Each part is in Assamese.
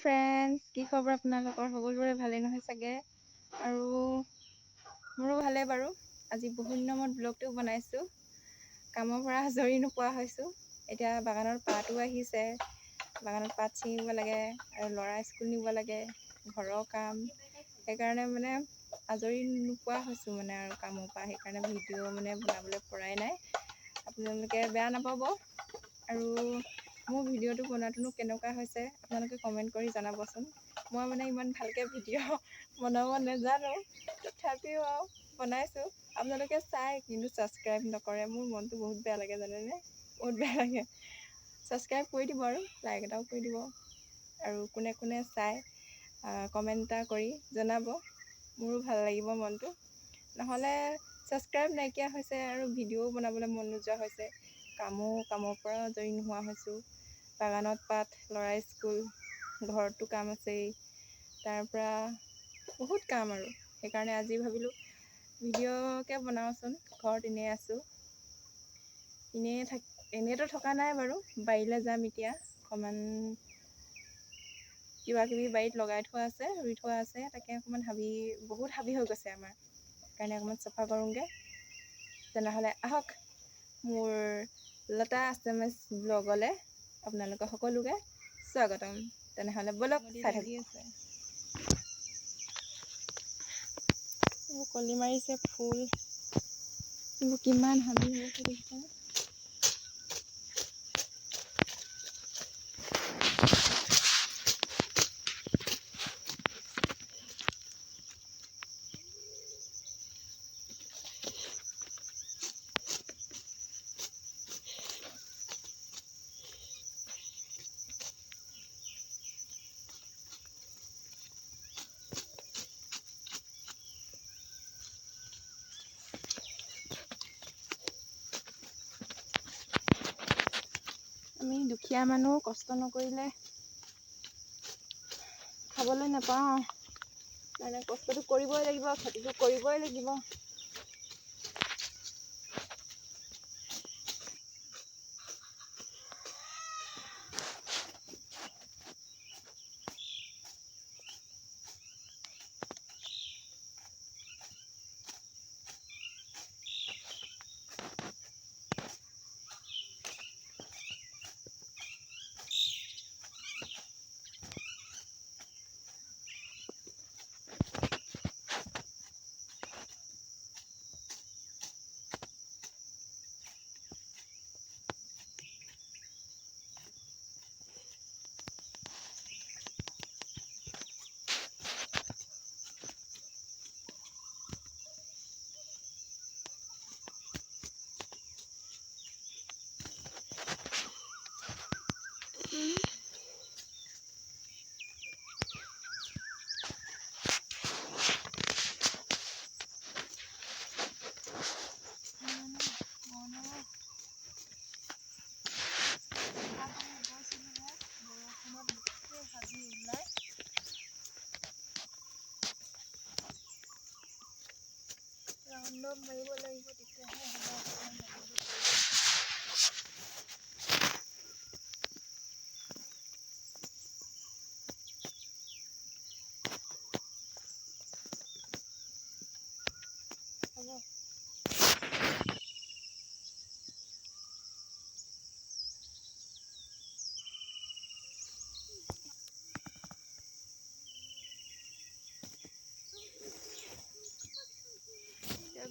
ফ্ৰেণ্ডছ কি খবৰ আপোনালোকৰ? সকলোৰে ভালেই নহয় চাগে? আৰু মোৰো ভালেই বাৰু। আজি বহুত দিনৰ মূৰত ব্লগটো বনাইছোঁ। কামৰ পৰা আজৰি নোপোৱা হৈছোঁ। এতিয়া বাগানৰ পাতো আহিছে। বাগানত পাত ছিঙিব লাগে আৰু ল'ৰা স্কুল নিব লাগে ঘৰৰ কাম। সেইকাৰণে মানে আজৰি নোপোৱা হৈছোঁ মানে আৰু কামৰ পৰা। সেইকাৰণে ভিডিঅ' মানে বনাবলৈ পৰাই নাই। আপোনালোকে বেয়া নাপাব। আৰু মোৰ ভিডিঅ'টো বনোৱাটোনো কেনেকুৱা হৈছে আপোনালোকে কমেণ্ট কৰি জনাবচোন। মই মানে ইমান ভালকৈ ভিডিঅ' বনাব নাজানো তথাপিও আৰু বনাইছোঁ। আপোনালোকে চাই কিন্তু ছাবস্ক্ৰাইব নকৰে। মোৰ মনটো বহুত বেয়া লাগে জানেনে? বহুত বেয়া লাগে। ছাবস্ক্ৰাইব কৰি দিব আৰু লাইক এটাও কৰি দিব। আৰু কোনে কোনে চাই কমেণ্ট এটা কৰি জনাব। মোৰো ভাল লাগিব মনটো। নহ'লে ছাবস্ক্ৰাইব নাইকিয়া হৈছে আৰু ভিডিঅ'ও বনাবলৈ মন নোযোৱা হৈছে। কামো কামৰ পৰাও আজৰি নোহোৱা হৈছোঁ। বাগানত পাত ল'ৰা স্কুল ঘৰতো কাম আছেই। তাৰপৰা বহুত কাম আৰু। সেইকাৰণে আজি ভাবিলোঁ ভিডিঅ'কে বনাওঁচোন। ঘৰত এনেই আছোঁ। এনেই থাক এনেইতো থকা নাই বাৰু। বাৰীলৈ যাম এতিয়া। অকণমান কিবা কিবি বাৰীত লগাই থোৱা আছে ৰুই থোৱা আছে। তাকে অকণমান হাবি বহুত হাবি হৈ গৈছে আমাৰ। সেইকাৰণে অকণমান চাফা কৰোঁগৈ। তেনেহ'লে আহক। মোৰ লতা আছামিজ ব্লগলৈ আপোনালোকৰ সকলোকে স্বাগতম। তেনেহ'লে ব'লক চাই থাকি। আছে। এইবোৰ কলি মাৰিছে ফুল। এইবোৰ কিমান হাবি হৈ আছে দেখিছে আমি দুখীয়া মানুহ কষ্ট নকৰিলে খাবলৈ নাপাওঁ। মানে কষ্টটো কৰিবই লাগিব খেতিটো কৰিবই লাগিব।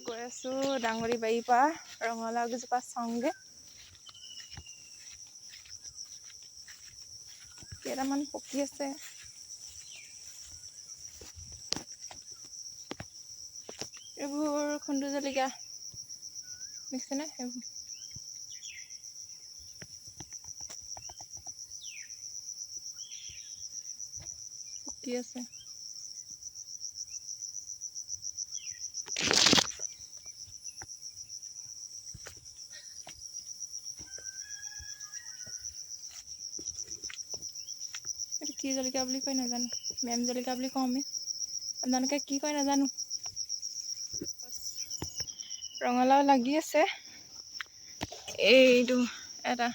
গৈ আছোঁ ডাঙৰি বাৰীৰ পৰা ৰঙালাও কেইজোপা চাওঁগৈ। কেইটামান পকি আছে। এইবোৰ খুন্দু জলকীয়া। দেখিছেনে? সেইবোৰ পকি আছে? কি জলকীয়া বুলি কয় নাজানো। মেম জলকীয়া বুলি কওঁ আমি। আপোনালোকে কি কয় নাজানো। ৰঙালাও লাগি আছে। এইটো এটা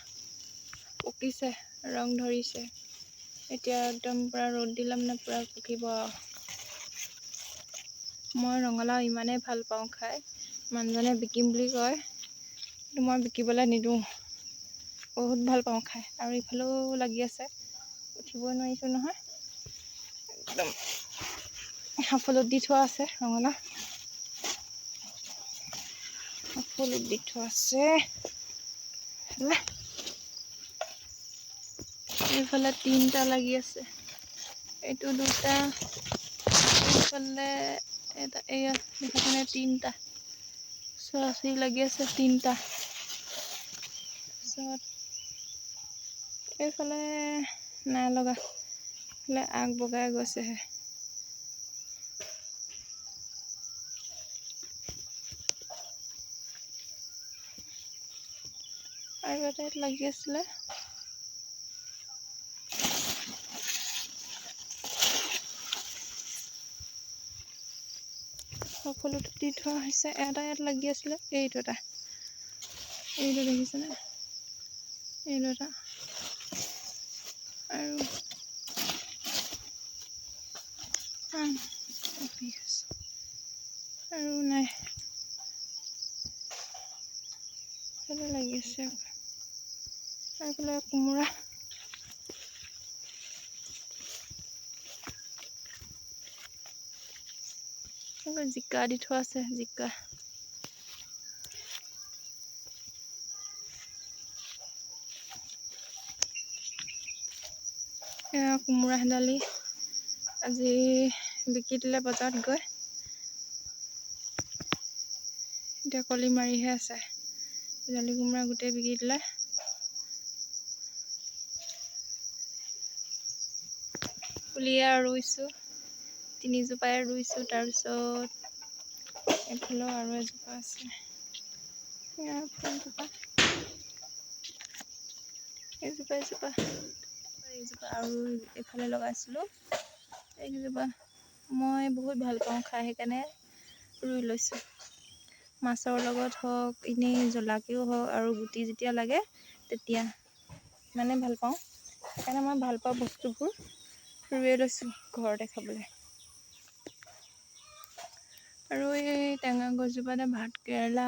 পকিছে ৰং ধৰিছে। এতিয়া একদম পূৰা ৰ'দ দিলে মানে পূৰা পকিব মই ৰঙালাও ইমানেই ভাল পাওঁ খাই মানুহজনে বিকিম বুলি কয় কিন্তু মই বিকিবলৈ নিদিওঁ। বহুত ভাল পাওঁ খাই আৰু ইফালেও লাগি আছে উঠিবই নোৱাৰিছোঁ নহয়। একদম সাফলত দি থোৱা আছে ৰঙালাও। সাফলত দি থোৱা আছে এইফালে তিনিটা লাগি আছে। এইটো দুটা এইফালে এটা এয়া দেখাখনে তিনিটা। চৰাচৰি লাগি আছে তিনিটা। তাৰপিছত এইফালে নাই লগা। এইফালে আগ বগাই গৈছেহে। ইয়াত লাগি আছিলে। সকলোতে দি থোৱা হৈছে, এটা ইয়াত লাগি আছিলে এইটো এটা এইটো দেখিছেনে এইটো এটা আৰু। আৰু নাই। লাগি আছে। এইফালে কোমোৰা। জিকা দি থোৱা আছে জিকা। কোমোৰা দালি আজি বিকি দিলে বজাৰত গৈ। এতিয়া কলি মাৰিহে আছে। জালি কোমোৰা গোটেই বিকি দিলে। পুলিয়ে ৰুইছোঁ তিনিজোপাই ৰুইছোঁ তাৰপিছত এইফালেও আৰু এজোপা আছে। ফুলজোপা এইজোপা এজোপা এইজোপা আৰু এইফালে লগাইছিলোঁ। এইকেইজোপা মই বহুত ভাল পাওঁ খাই সেইকাৰণে ৰুই লৈছোঁ। মাছৰ লগত হওক এনেই জ্বলাকৈও হওক আৰু গুটি যেতিয়া লাগে তেতিয়া ইমানে ভাল পাওঁ। সেইকাৰণে মই ভাল পোৱা বস্তুবোৰ। ৰুয়ে লৈছোঁ ঘৰতে খাবলৈ। আৰু এই টেঙা গছজোপাতে ভাত কেৰেলা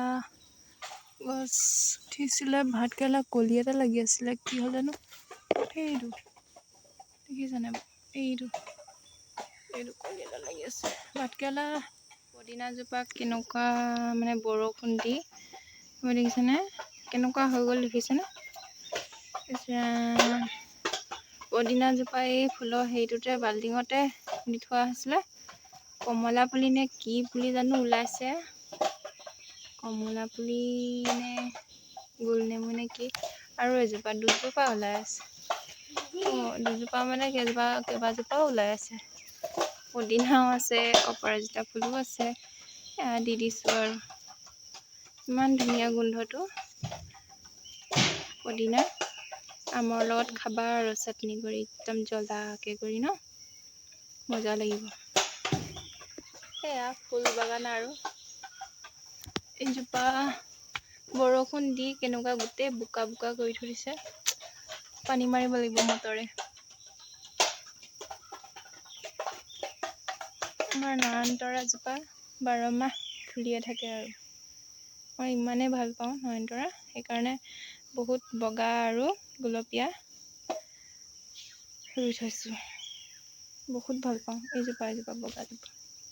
গছ উঠিছিলে ভাত কেৰেলা কলি এটা লাগি আছিলে কি হ'ল জানো? সেইটো দেখিছানে? এইটো এইটো কলি এটা লাগি আছে। ভাতকেৰেলা পদিনাজোপা কেনেকুৱা মানে বৰষুণ দি মই দেখিছেনে? কেনেকুৱা হৈ গ'ল দেখিছেনে? পদিনাজোপা এই ফুলৰ হেৰিটোতে বাল্টিঙতে দি থোৱা হৈছিলে। কমলা পুলি নে কি পুলি জানো ওলাইছে। কমলা পুলি নে গোল নেমু নে কি। আৰু এজোপা দুজোপা ওলাই আছে। দুজোপা মানে কেইজোপা কেইবাজোপাও ওলাই আছে। পুদিনাও আছে অপৰাজিতা ফুলো আছে দি দিছোঁ আৰু। ইমান ধুনীয়া গোন্ধটো। পুদিনা। আমৰ লগত খাবা আৰু চাটনি কৰি একদম জ্বলাকৈ কৰি ন? মজা লাগিব। সেয়া ফুল বাগান আৰু। এইজোপা বৰষুণ দি কেনেকুৱা গোটেই বোকা বোকা কৰি দিছে পানী মাৰিব লাগিব মটৰে। আমাৰ নয়নতৰাজোপা বাৰ মাহ ফুলিয়ে থাকে আৰু। মই ইমানেই ভাল পাওঁ নয়নতৰা। সেইকাৰণে বহুত বগা আৰু গুলপীয়া। ৰুই থৈছোঁ। বহুত ভাল পাওঁ। এইজোপা এজোপা বগাজোপা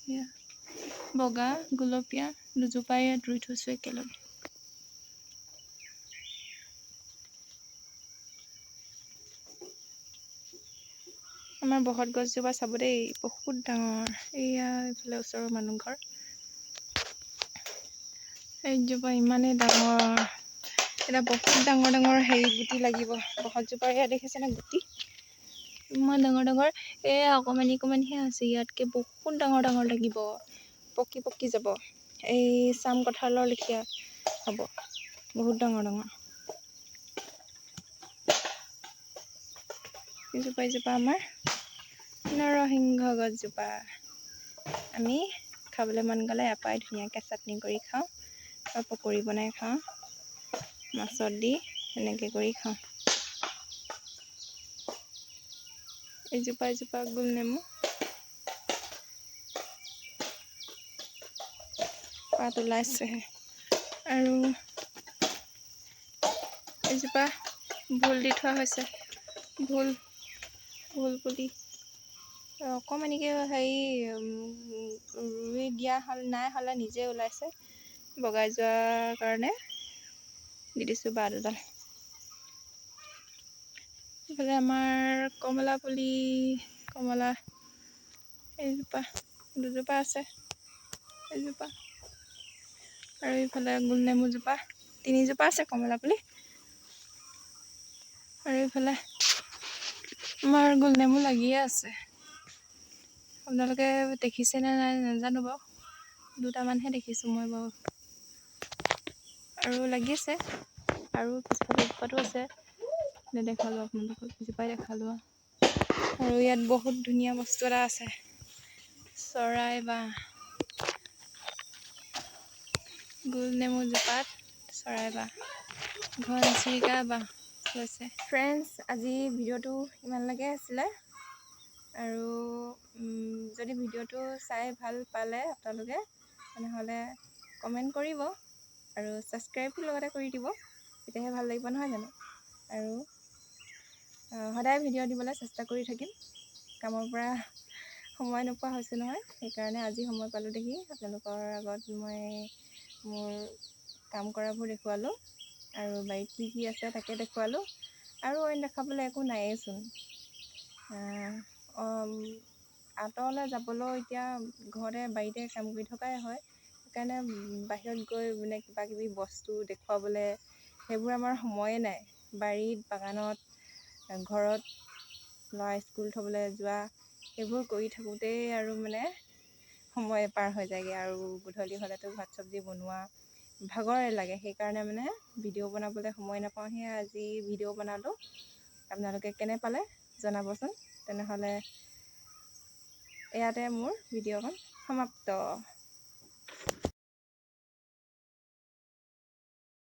এয়া বগা গুলপীয়া দুজোপা ইয়াত ৰুই থৈছোঁ একেলগে। আমাৰ বহত গছজোপা চাব দেই বহুত ডাঙৰ। এইয়া এইফালে ওচৰৰ মানুহ ঘৰ এইজোপা ইমানেই ডাঙৰ। এতিয়া বহুত ডাঙৰ ডাঙৰ হেৰি গুটি লাগিব। বহতজোপা এয়া দেখিছেনে গুটি? ইমান ডাঙৰ ডাঙৰ। এয়া অকণমানি অকণমানিহে আছে ইয়াতকৈ বহুত ডাঙৰ ডাঙৰ লাগিব। পকি পকি যাব। এই চাম কঁঠালৰ লেখীয়া হ'ব। বহুত ডাঙৰ ডাঙৰ। এইজোপা এইজোপা আমাৰ নৰসিংহ গছজোপা। আমি খাবলৈ মন গ'লে এপাই ধুনীয়াকৈ চাটনি কৰি খাওঁ বা পকৰি বনাই খাওঁ। মাছত দি এনেকৈ কৰি খাওঁ। এজোপা এজোপা গোল নেমু। পাত ওলাইছেহে আৰু এজোপা ভোল দি থোৱা হৈছে। ভোল ভোল পুলি। অকণমানিকৈ হেৰি ৰুই দিয়া হ'ল নাই হ'লে নিজে ওলাইছে। বগাই যোৱাৰ কাৰণে দি দিছোঁ বাট এডাল এইফালে আমাৰ কমলা পুলি, কমলা এইজোপা দুজোপা আছে, এজোপা। আৰু এইফালে গোল নেমুজোপা তিনিজোপা আছে কমলা পুলি। আৰু এইফালে আমাৰ গোল নেমু লাগিয়ে আছে। আপোনালোকে দেখিছেনে নাই নাজানো বাৰু। দুটামানহে দেখিছোঁ মই বাৰু। আৰু লাগিছে আৰু পিছফালে এজোপাতো আছে। নেদেখালোঁ আপোনালোকক এজোপাই দেখালোঁ। আৰু ইয়াত বহুত ধুনীয়া বস্তু এটা আছে। চৰাই বাঁহ গোল নেমু জোপাত চৰাই বাঁহ ঘনচিৰিকা বাঁহ হৈছে ফ্ৰেণ্ডছ আজি ভিডিঅ'টো ইমানলৈকে আছিলে। আৰু যদি ভিডিঅ'টো চাই ভাল পালে আপোনালোকে তেনেহ'লে কমেণ্ট কৰিব। আৰু ছাবস্ক্ৰাইবো লগতে কৰি দিব তেতিয়াহে ভাল লাগিব নহয় জানো? আৰু সদায় ভিডিঅ' দিবলৈ চেষ্টা কৰি থাকিম। কামৰ পৰা সময় নোপোৱা হৈছোঁ নহয় সেইকাৰণে আজি সময় পালোঁ দেখি আপোনালোকৰ আগত মই মোৰ কাম কৰাবোৰ দেখুৱালোঁ আৰু বাৰীত কি কি আছে তাকে দেখুৱালোঁ আৰু অইন দেখাবলৈ একো নায়েইচোন আঁতৰলৈ যাবলৈও এতিয়া ঘৰতে বাৰীতে কাম কৰি থকাই হয়। সেইকাৰণে বাহিৰত গৈ মানে কিবা কিবি বস্তু দেখুৱাবলৈ সেইবোৰ আমাৰ সময়ে নাই। বাৰীত বাগানত ঘৰত ল'ৰা স্কুল থ'বলৈ যোৱা সেইবোৰ কৰি থাকোঁতেই আৰু মানে সময় পাৰ হৈ যায়গৈ আৰু গধূলি হ'লেতো ভাত চব্জি বনোৱা ভাগৰে লাগে। সেইকাৰণে মানে ভিডিঅ' বনাবলৈ সময় নাপাওঁ। সেয়া আজি ভিডিঅ' বনালোঁ। আপোনালোকে কেনে পালে জনাবচোন। তেনেহ'লে ইয়াতে মোৰ ভিডিঅ'খন সমাপ্ত।